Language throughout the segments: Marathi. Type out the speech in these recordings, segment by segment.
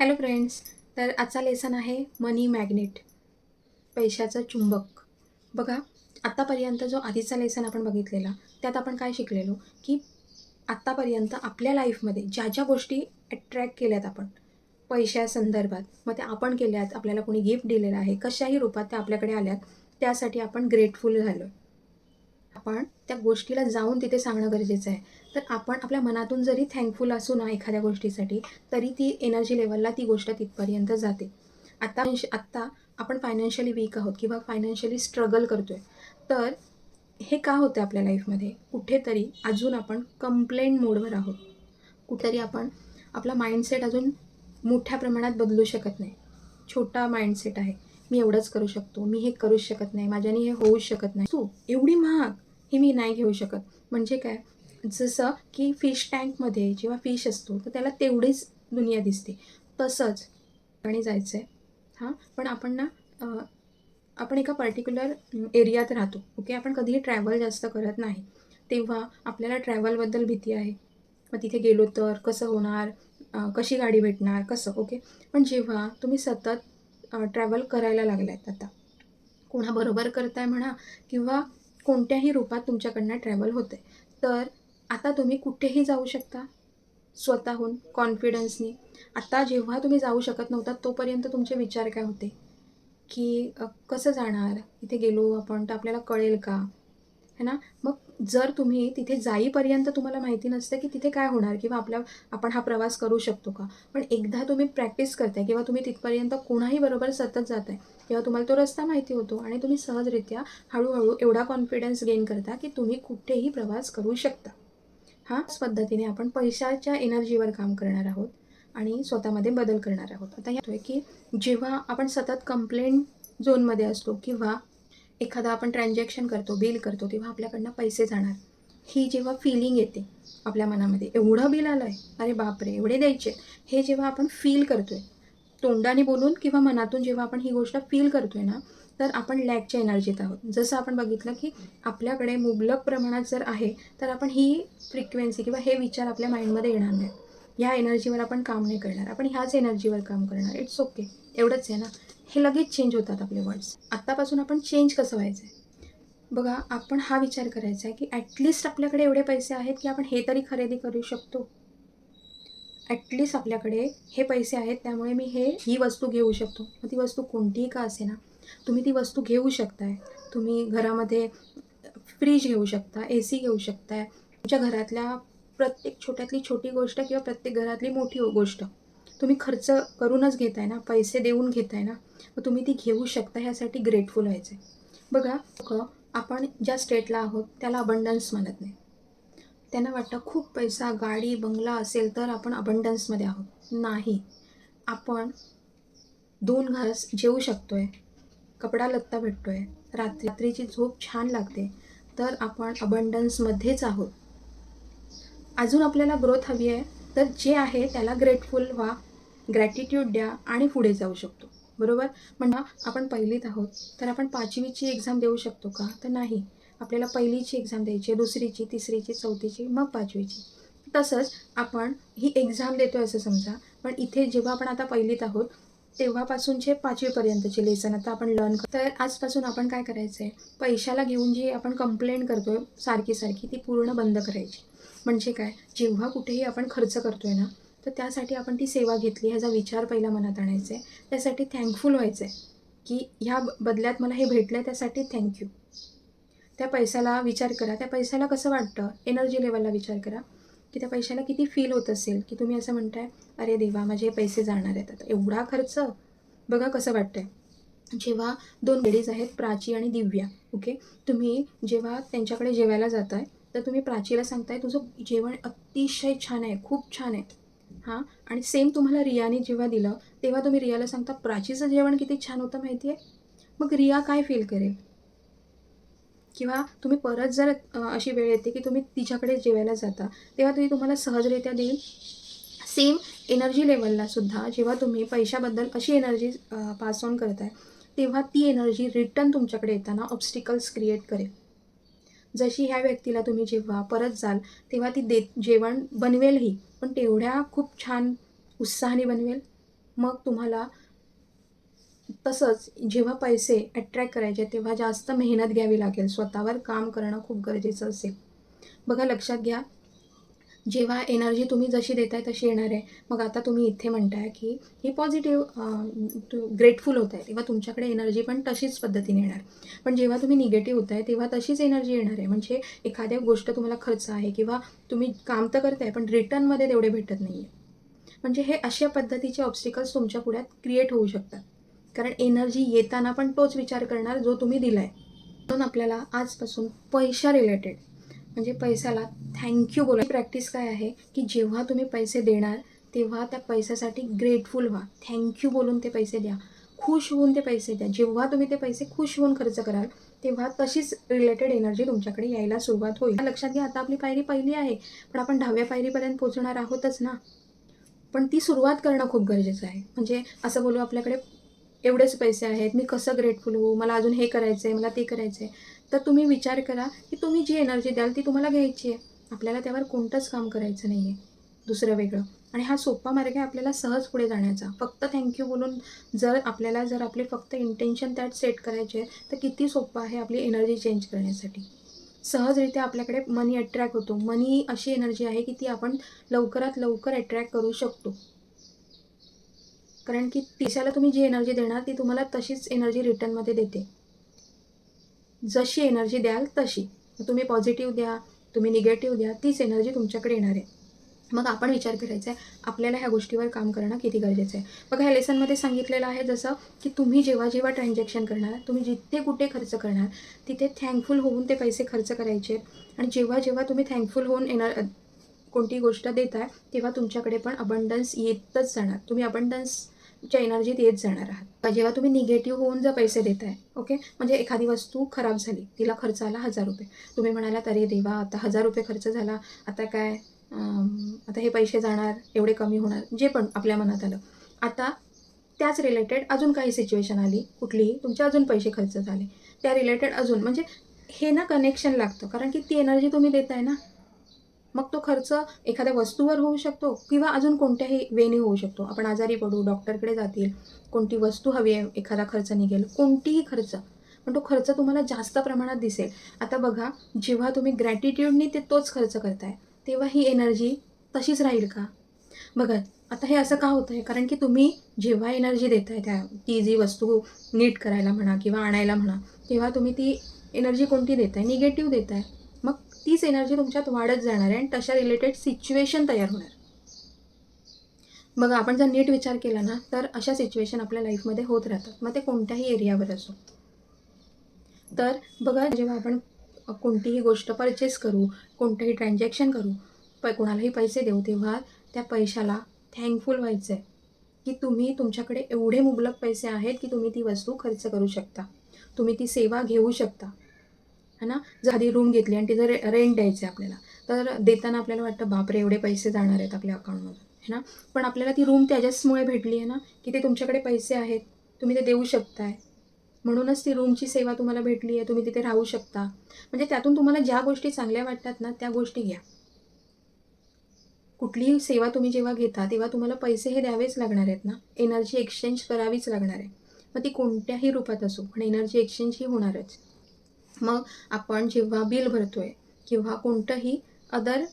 हॅलो फ्रेंड्स तर आजचा लेसन आहे मनी मॅग्नेट पैशाचं चुंबक. बघा आत्तापर्यंत जो आधीचा लेसन आपण बघितलेला त्यात आपण काय शिकलेलो? की आत्तापर्यंत आपल्या लाईफमध्ये ज्या ज्या गोष्टी अट्रॅक्ट केल्यात आपण पैशासंदर्भात मग त्या आपण केल्यात आपल्याला कोणी गिफ्ट दिलेलं आहे कशाही रूपात त्या आपल्याकडे आल्यात त्यासाठी आपण ग्रेटफुल झालो आपण त्या गोष्टीला जाऊन तिथे सांगणं गरजेचं आहे. तर आपण आपल्या मनातून जरी थँकफुल असू ना एखाद्या गोष्टीसाठी तरी ती एनर्जी लेवलला ती गोष्ट तिथपर्यंत जाते. आता आत्ता आपण फायनान्शियली वीक आहोत किंवा फायनान्शियली स्ट्रगल करतो आहे तर हे का होतं आपल्या लाईफमध्ये कुठेतरी अजून आपण कंप्लेंट मोडवर आहोत. कुठेतरी आपण आपला माइंडसेट अजून मोठ्या प्रमाणात बदलू शकत नाही. छोटा माइंडसेट आहे. मी एवढंच करू शकतो मी हे करूच शकत नाही माझ्याने हे होऊच शकत नाही. तू एवढी महाग हे मी नाही घेऊ शकत. म्हणजे काय? जसं की फिश टँकमध्ये जेव्हा फिश असतो तर त्याला तेवढीच दुनिया दिसते. तसंच आणि जायचं आहे हां? पण आपण ना आपण एका पर्टिक्युलर एरियात राहतो. ओके आपण कधीही ट्रॅव्हल जास्त करत नाही. तेव्हा आपल्याला ट्रॅव्हलबद्दल भीती आहे. मग तिथे गेलो तर कसं होणार? कशी गाडी भेटणार? कसं? ओके पण जेव्हा तुम्ही सतत ट्रॅव्हल करायला लागलात आता. कोणाबरोबर करताय म्हणा किंवा कोणत्याही रूपात तुमच्याकडनं ट्रॅव्हल होते. तर आता तुम्ही कुठेही जाऊ शकता. स्वतःहून कॉन्फिडन्सनी आता जेव्हा तुम्ही जाऊ शकत नव्हता तोपर्यंत तुमचे विचार काय होते? की कसं जाणार? इथे गेलो आपण तर आपल्याला कळेल का? है ना? मग जर तुम्ही तिथे जाईपर्यंत तुम्हाला माहिती नसतं की तिथे काय होणार किंवा आपल्या आपण हा प्रवास करू शकतो का? पण एकदा तुम्ही प्रॅक्टिस करताय किंवा तुम्ही तिथपर्यंत कोणाही बरोबर सतत जात आहे तेव्हा तुम्हाला तो रस्ता माहिती होतो आणि तुम्ही सहजरित्या हळूहळू एवढा कॉन्फिडन्स गेन करता की तुम्ही कुठेही प्रवास करू शकता. हाच पद्धतीने आपण पैशाच्या एनर्जीवर काम करणार आहोत आणि स्वतःमध्ये बदल करणार आहोत. आता येतोय की जेव्हा आपण सतत कंप्लेंट झोनमध्ये असतो किंवा एखादा आपण ट्रान्झॅक्शन करतो बिल करतो तेव्हा आपल्याकडनं पैसे जाणार. ही जेव्हा फिलिंग येते आपल्या मनामध्ये एवढं बिल आलं आहे अरे बापरे एवढे द्यायचे. हे जेव्हा आपण फील करतो आहे तोंडाने बोलून किंवा मनातून जेव्हा आपण ही गोष्ट फील करतोय ना तर आपण लॅकच्या एनर्जीत आहोत. जसं आपण बघितलं की आपल्याकडे मुबलक प्रमाणात जर आहे तर आपण ही फ्रिक्वेन्सी किंवा हे विचार आपल्या माइंडमध्ये येणार नाही ह्या एनर्जीवर आपण काम नाही करणार. आपण ह्याच एनर्जीवर काम करणार. इट्स ओके एवढंच आहे ना. हे लगेच चेंज होतात आपले वर्ड्स आत्तापासून आपण चेंज कसं व्हायचं आहे बघा आपण हा विचार करायचा आहे की ॲटलिस्ट आपल्याकडे एवढे पैसे आहेत की आपण हे तरी खरेदी करू शकतो. ॲटलिस्ट आपल्याकडे हे पैसे आहेत त्यामुळे मी हे ही वस्तू घेऊ शकतो. मग ती वस्तू कोणतीही का असे ना तुम्ही ती वस्तू घेऊ शकताय. तुम्ही घरामध्ये फ्रीज घेऊ शकता ए सी घेऊ शकताय. तुमच्या घरातल्या प्रत्येक छोट्यातली छोटी गोष्ट किंवा प्रत्येक घरातली मोठी गोष्ट तुम्ही खर्च करूनच घेताय ना पैसे देऊन घेताय ना मग तुम्ही ती घेऊ शकता ह्यासाठी ग्रेटफुल व्हायचं आहे बघा आपण ज्या स्टेटला आहोत त्याला अबंडन्स म्हणत नाही. त्यांना वाटतं खूप पैसा गाडी बंगला असेल तर आपण अबंडन्समध्ये आहोत. नाही. आपण दोन घास जेवू शकतो आहे कपडा लत्ता आहे रात्री रात्रीची झोप छान लागते तर आपण अबंडन्समध्येच आहोत. अजून आपल्याला ग्रोथ हवी आहे तर जे आहे त्याला ग्रेटफुल व्हा ग्रॅटिट्यूड द्या आणि पुढे जाऊ शकतो. बरोबर? म्हणा आपण पहिलीत आहोत तर आपण पाचवीची एक्झाम देऊ शकतो का? तर नाही. आपल्याला पहिलीची एक्झाम द्यायची आहे दुसरीची तिसरीची चौथीची मग पाचवीची. तसंच आपण ही एक्झाम देतो असं समजा पण इथे जेव्हा आपण आता पहिलीत आहोत तेव्हापासूनचे पाचवीपर्यंतचे लेसन आता आपण लर्न तर आजपासून आपण काय करायचं आहे पैशाला घेऊन जी आपण कंप्लेंट करतो आहे सारखी सारखी ती पूर्ण बंद करायची. म्हणजे काय? जेव्हा कुठेही आपण खर्च करतो आहे ना तर त्यासाठी आपण ती सेवा घेतली ह्याचा विचार पहिला मनात आणायचा आहे त्यासाठी थँकफुल व्हायचं आहे की ह्या बदल्यात मला हे भेटलं आहे त्यासाठी थँक्यू त्या पैशाला विचार करा. त्या पैशाला कसं वाटतं? एनर्जी लेवलला विचार करा. की त्या पैशाला किती फील होत असेल? की तुम्ही असं म्हणताय अरे देवा माझे हे पैसे जाणार आहेत आता. एवढा खर्च? बघा कसं वाटतंय. जेव्हा दोन लेडीज आहेत प्राची आणि दिव्या ओके तुम्ही जेव्हा त्यांच्याकडे जेवायला जाताय तर तुम्ही प्राचीला सांगताय तुझं जेवण अतिशय छान आहे खूप छान आहे. हां? आणि सेम तुम्हाला रियाने जेव्हा दिलं तेव्हा तुम्ही रियाला सांगता प्राचीचं जेवण किती छान होतं माहिती आहे मग रिया काय फील करेल? किंवा तुम्ही परत जर अशी वेळ येते की तुम्ही तिच्याकडे जेवायला जाता तेव्हा ती तुम्हाला सहजरित्या देईल. सेम एनर्जी लेवलला सुद्धा जेव्हा तुम्ही पैशाबद्दल अशी एनर्जी पास ऑन करताय तेव्हा ती एनर्जी रिटर्न तुमच्याकडे येताना ऑब्स्टिकल्स क्रिएट करेल. जशी ह्या व्यक्तीला तुम्ही जेव्हा परत जाल तेव्हा ती देत जेवण बनवेलही पण तेवढ्या खूप छान उत्साहाने बनवेल. मग तुम्हाला तसंच जेव्हा पैसे अट्रॅक्ट करायचे तेव्हा जास्त मेहनत घ्यावी लागेल. स्वतःवर काम करणं खूप गरजेचं असेल. बघा लक्षात घ्या. जेव्हा एनर्जी तुम्ही जशी देताय तशी येणार आहे. मग आता तुम्ही इथे म्हणताय की ही पॉझिटिव्ह ग्रेटफुल होत आहे तेव्हा तुमच्याकडे एनर्जी पण तशीच पद्धतीने येणार. पण जेव्हा तुम्ही निगेटिव्ह होत आहे तेव्हा तशीच एनर्जी येणार आहे. म्हणजे एखाद्या गोष्ट तुम्हाला खर्च आहे किंवा तुम्ही काम तर करताय पण रिटर्नमध्ये तेवढे भेटत नाही आहे म्हणजे हे अशा पद्धतीचे ऑब्स्टिकल्स तुमच्या पुढ्यात क्रिएट होऊ शकतात. कारण एनर्जी येताना पण तोच विचार करणार जो तुम्ही दिला आहे म्हणून आपल्याला आजपासून पैशा रिलेटेड म्हणजे पैशाला थँक्यू बोला प्रॅक्टिस काय आहे की जेव्हा तुम्ही पैसे देणार तेव्हा त्या पैशासाठी ग्रेटफुल व्हा. थँक्यू बोलून ते पैसे द्या. खुश होऊन ते पैसे द्या. जेव्हा तुम्ही ते पैसे खुश होऊन खर्च कराल तेव्हा तशीच रिलेटेड एनर्जी तुमच्याकडे यायला सुरुवात होईल. लक्षात घ्या आता आपली पायरी पहिली आहे. पण आपण दहाव्या पायरीपर्यंत पोहोचणार आहोतच ना. पण ती सुरुवात करणं खूप गरजेचं आहे. म्हणजे असं बोलू आपल्याकडे एवढेच पैसे आहेत मी कसं ग्रेटफुल होऊ मला अजून हे करायचं आहे मला ते करायचं आहे तर तुम्ही विचार करा की तुम्ही जी एनर्जी द्याल ती तुम्हाला घ्यायची आहे. आपल्याला त्यावर कोणतंच काम करायचं नाही आहे दुसरं वेगळं. आणि हा सोपा मार्ग आहे आपल्याला सहज पुढे जाण्याचा. फक्त थँक्यू बोलून जर आपल्याला जर आपले फक्त इंटेन्शन त्यात सेट करायचे आहे तर किती सोपं आहे आपली एनर्जी चेंज करण्यासाठी. सहजरित्या आपल्याकडे मनी अट्रॅक्ट होतो. मनी अशी एनर्जी आहे की ती आपण लवकरात लवकर अट्रॅक्ट करू शकतो. कारण की तिशाला तुम्ही जी एनर्जी देणार ती तुम्हाला तशीच एनर्जी रिटर्नमध्ये देते. जशी एनर्जी द्याल तशी. तुम्ही पॉझिटिव्ह द्या तुम्ही निगेटिव्ह द्या तीच एनर्जी तुमच्याकडे येणार आहे. मग आपण विचार करायचा आहे आपल्याला ह्या गोष्टीवर काम करणं किती गरजेचं आहे? बघा ह्या लेसनमध्ये सांगितलेलं आहे जसं की तुम्ही जेव्हा जेव्हा ट्रान्झॅक्शन करणार तुम्ही जिथे कुठे खर्च करणार तिथे थँकफुल होऊन ते पैसे खर्च करायचे आणि जेव्हा जेव्हा तुम्ही थँकफुल होऊन येणार कोणती गोष्ट देताय तेव्हा तुमच्याकडे पण अबंडन्स येतच जाणार. तुम्ही अबंडन्स तुमच्या एनर्जीत येत जाणार आहात. जेव्हा तुम्ही निगेटिव्ह होऊन जर पैसे देताय ओके म्हणजे एखादी वस्तू खराब झाली तिला खर्च आला हजार रुपये. तुम्ही म्हणाला अरे देवा आता हजार रुपये खर्च झाला आता काय आता हे पैसे जाणार एवढे कमी होणार जे पण आपल्या मनात आलं. आता त्याच रिलेटेड अजून काही सिच्युएशन आली कुठलीही तुमचे अजून पैसे खर्च झाले. त्या रिलेटेड अजून म्हणजे हे ना कनेक्शन लागतं कारण की ती एनर्जी तुम्ही देताय ना मग तो खर्च एखाद्या वस्तूवर होऊ शकतो किंवा अजून कोणत्याही वेने होऊ शकतो. आपण आजारी पडू डॉक्टरकडे जातील कोणती वस्तू हवी आहे एखादा खर्च निघेल कोणतीही खर्च. पण तो खर्च तुम्हाला जास्त प्रमाणात दिसेल. आता बघा जेव्हा तुम्ही ग्रॅटिट्यूडनी ते तोच खर्च करताय तेव्हा ही एनर्जी तशीच राहील का? बघा आता हे असं का होतं आहे कारण की तुम्ही जेव्हा एनर्जी देताय त्या ती जी वस्तू नीट करायला म्हणा किंवा आणायला म्हणा तेव्हा तुम्ही ती एनर्जी कोणती देताय? निगेटिव्ह देताय. आहे तीच एनर्जी तुमच्यात वाढत जाणार आहे आणि तशा रिलेटेड सिच्युएशन तयार होणार. बघा आपण जर नीट विचार केला ना तर अशा सिच्युएशन आपल्या लाईफमध्ये होत राहतात. मग ते कोणत्याही एरियावर असो. तर बघा जेव्हा आपण कोणतीही गोष्ट परचेस करू कोणतंही ट्रान्झॅक्शन करू प कोणालाही पैसे देऊ तेव्हा त्या पैशाला थँकफुल व्हायचं आहे की तुम्ही तुमच्याकडे एवढे मुबलक पैसे आहेत की तुम्ही ती वस्तू खर्च करू शकता. तुम्ही ती सेवा घेऊ शकता. है ना? जर आधी रूम घेतली आणि तिथं रे रेंट द्यायचं आहे आपल्याला तर देताना आपल्याला वाटतं बापरे एवढे पैसे जाणार आहेत आपल्या अकाउंटमधून है ना? पण आपल्याला ती रूम त्याच्याचमुळे भेटली आहे ना की ते तुमच्याकडे पैसे आहेत तुम्ही ते देऊ शकताय. म्हणूनच ती रूमची सेवा तुम्हाला भेटली आहे तुम्ही तिथे राहू शकता. म्हणजे त्यातून तुम्हाला ज्या गोष्टी चांगल्या वाटतात ना त्या गोष्टी घ्या. कुठलीही सेवा तुम्ही जेव्हा घेता तेव्हा तुम्हाला पैसे हे द्यावेच लागणार आहेत ना. एनर्जी एक्सचेंज करावीच लागणार आहे. मग ती कोणत्याही रूपात असो पण एनर्जी एक्सचेंज ही होणारच. मग आपण जेव्हा बिल भरतो आहे किंवा कोणतंही अदर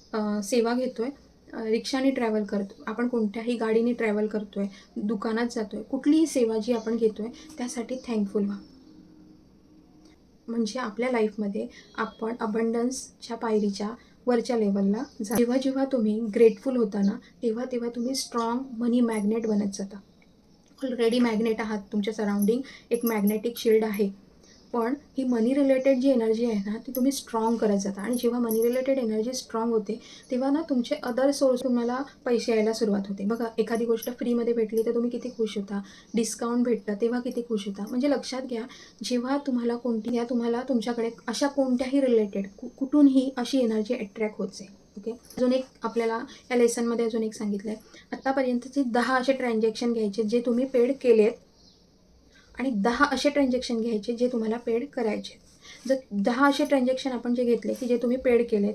सेवा घेतो आहे रिक्षाने ट्रॅव्हल करतो आपण कोणत्याही गाडीने ट्रॅव्हल करतो आहे दुकानात जातो आहे कुठलीही सेवा जी आपण घेतो आहे त्यासाठी थँकफुल व्हा. म्हणजे आपल्या लाईफमध्ये आपण अबंडन्सच्या पायरीच्या वरच्या लेवलला जा. जेव्हा जेव्हा तुम्ही ग्रेटफुल होता ना तेव्हा तेव्हा तुम्ही स्ट्रॉंग मनी मॅग्नेट बनत जाता. ऑलरेडी मॅग्नेट आहात तुमच्या सराउंडिंग एक मॅग्नेटिक शिल्ड आहे. पण ही मनी रिलेटेड जी एनर्जी आहे ना ती तुम्ही स्ट्रॉंग करत जाता. आणि जेव्हा मनी रिलेटेड एनर्जी स्ट्रॉंग होते तेव्हा ना तुमचे अदर सोर्स तुम्हाला पैसे यायला सुरुवात होते. बघा एखादी गोष्ट फ्रीमध्ये भेटली तर तुम्ही किती खुश होता? डिस्काउंट भेटतं तेव्हा किती खुश होता? म्हणजे लक्षात घ्या जेव्हा तुम्हाला कोणती या तुम्हाला तुमच्याकडे अशा कोणत्याही रिलेटेड कु कुठूनही अशी एनर्जी अट्रॅक्ट होत जाईल. ओके अजून एक आपल्याला या लेसनमध्ये अजून एक सांगितलं आहे आत्तापर्यंतचे दहा असे ट्रान्झॅक्शन घ्यायचे जे तुम्ही पेड केलेत. आणि दहा असे ट्रान्झॅक्शन घ्यायचे जे तुम्हाला पेड करायचे. जर दहा असे ट्रान्झॅक्शन आपण जे घेतले की जे तुम्ही पेड केलेत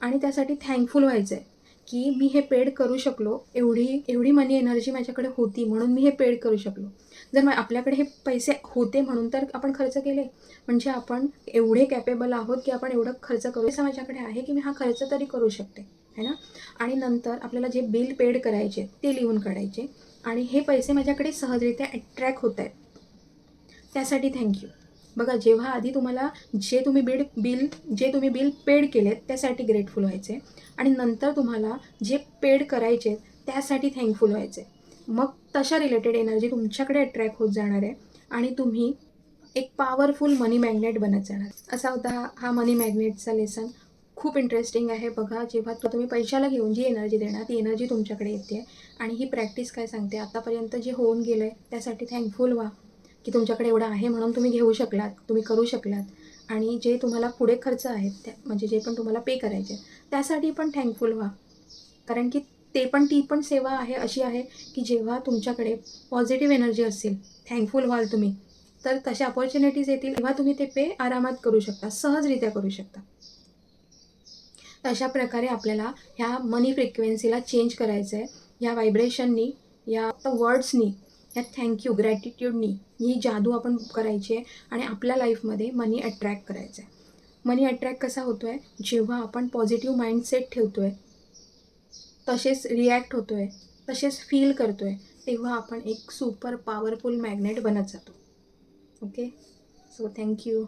आणि त्यासाठी थँकफुल व्हायचं आहे की मी हे पेड करू शकलो एवढी एवढी मनी एनर्जी माझ्याकडे होती म्हणून मी हे पेड करू शकलो. जर मग आपल्याकडे हे पैसे होते म्हणून तर आपण खर्च केले. म्हणजे आपण एवढे कॅपेबल आहोत की आपण एवढं खर्च करू. असं माझ्याकडे आहे की मी हा खर्च तरी करू शकते है ना? आणि नंतर आपल्याला जे बिल पेड करायचे ते लिहून काढायचे. आणि हे पैसे माझ्याकडे सहजरित्या अट्रॅक्ट होत आहेत त्यासाठी थँक्यू बघा जेव्हा आधी तुम्हाला जे तुम्ही बिल बिल जे तुम्ही बिल पेड केलेत त्यासाठी ग्रेटफुल व्हायचे. आणि नंतर तुम्हाला जे पेड करायचे त्यासाठी थँकफुल व्हायचे. मग तशा रिलेटेड एनर्जी तुमच्याकडे अट्रॅक्ट होत जाणार आहे आणि तुम्ही एक पॉवरफुल मनी मॅग्नेट बनत जाणार. असा होता हा हा मनी मॅग्नेटचा लेसन खूप इंटरेस्टिंग आहे. बघा जेव्हा तो तुम्ही पैशाला घेऊन जी एनर्जी देणार ती एनर्जी तुमच्याकडे येते. आणि ही प्रॅक्टिस काय सांगते? आतापर्यंत जे होऊन गेलं आहे त्यासाठी थँकफुल व्हा. की तुमच्याकडे एवढं आहे म्हणून तुम्ही घेऊ शकलात तुम्ही करू शकलात. आणि जे तुम्हाला पुढे खर्च आहेत त्या म्हणजे जे पण तुम्हाला पे करायचे त्यासाठी पण थँकफुल व्हा. कारण की ते पण ती पण सेवा आहे अशी आहे की जेव्हा तुमच्याकडे पॉझिटिव्ह एनर्जी असेल थँकफुल व्हाल तुम्ही तर तशा अपॉर्च्युनिटीज येतील. तेव्हा तुम्ही ते पे आरामात करू शकता सहजरित्या करू शकता. अशा प्रकारे आपल्याला ह्या मनी फ्रिक्वेन्सीला चेंज करायचं आहे ह्या व्हायब्रेशननी या वर्ड्सनी ह्या थँक्यू ग्रॅटिट्यूडनी ही जादू आपण करायची आहे आणि आपल्या लाईफमध्ये मनी अट्रॅक्ट करायचं आहे. मनी अट्रॅक्ट कसा होतो आहे जेव्हा आपण पॉझिटिव्ह माइंडसेट ठेवतो आहे तसेच रिॲक्ट होतो आहे तसेच फील करतो आहे तेव्हा आपण एक सुपर पॉवरफुल मॅग्नेट बनत जातो. Okay so thank you